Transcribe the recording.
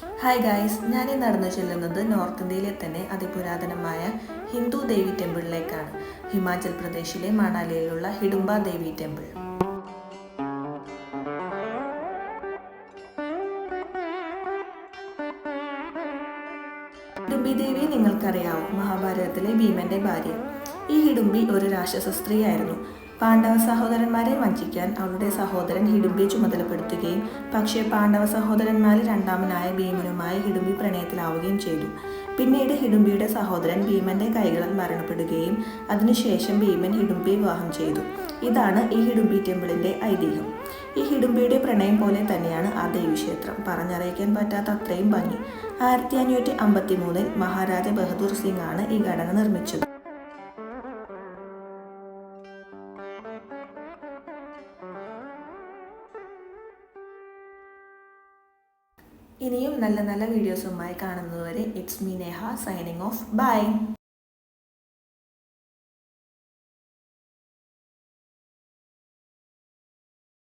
Hi guys ഞാൻ നടന്നു ചെല്ലുന്നത് നോർത്ത് ഇന്ത്യയിലെ തന്നെ അതിപുരാതനമായ ഹിന്ദു ദേവി ടെമ്പിളിലേക്കാണ്. ഹിമാചൽ പ്രദേശിലെ മണാലിയിലുള്ള ഹിഡുംബ ദേവി ടെമ്പിൾ. ഹിഡുംബി ദേവി നിങ്ങൾക്കറിയാവും? മഹാഭാരതത്തിലെ ഭീമന്റെ ഭാര്യ. ഈ ഹിഡുംബി ഒരു രാക്ഷസ സ്ത്രീയായിരുന്നു. പാണ്ഡവ സഹോദരന്മാരെ വഞ്ചിക്കാൻ അവളുടെ സഹോദരൻ ഹിഡുംബിയെ ചുമതലപ്പെടുത്തുകയും പക്ഷേ പാണ്ഡവ സഹോദരന്മാരിൽ രണ്ടാമനായ ഭീമനുമായി ഹിഡുംബി പ്രണയത്തിലാവുകയും ചെയ്തു. പിന്നീട് ഹിഡുംബിയുടെ സഹോദരൻ ഭീമന്റെ കൈകളാൽ മരണപ്പെടുകയും അതിനുശേഷം ഭീമൻ ഹിഡുംബിയെ വിവാഹം ചെയ്തു. ഇതാണ് ഈ ഹിഡുംബി ടെമ്പിളിന്റെ ഐതിഹ്യം. ഈ ഹിഡുംബിയുടെ പ്രണയം പോലെ തന്നെയാണ് ആ ദേവീക്ഷേത്രം. പറഞ്ഞറിയിക്കാൻ പറ്റാത്ത അത്രയും ഭംഗി. ആയിരത്തി അഞ്ഞൂറ്റി അമ്പത്തി മൂന്നിൽ മഹാരാജ ബഹദൂർ സിംഗ് ആണ് ഈ ഘടന നിർമ്മിച്ചത്. ഇനിയും നല്ല നല്ല വീഡിയോസുമായി കാണുന്നതുവരെ it's me Neha signing off bye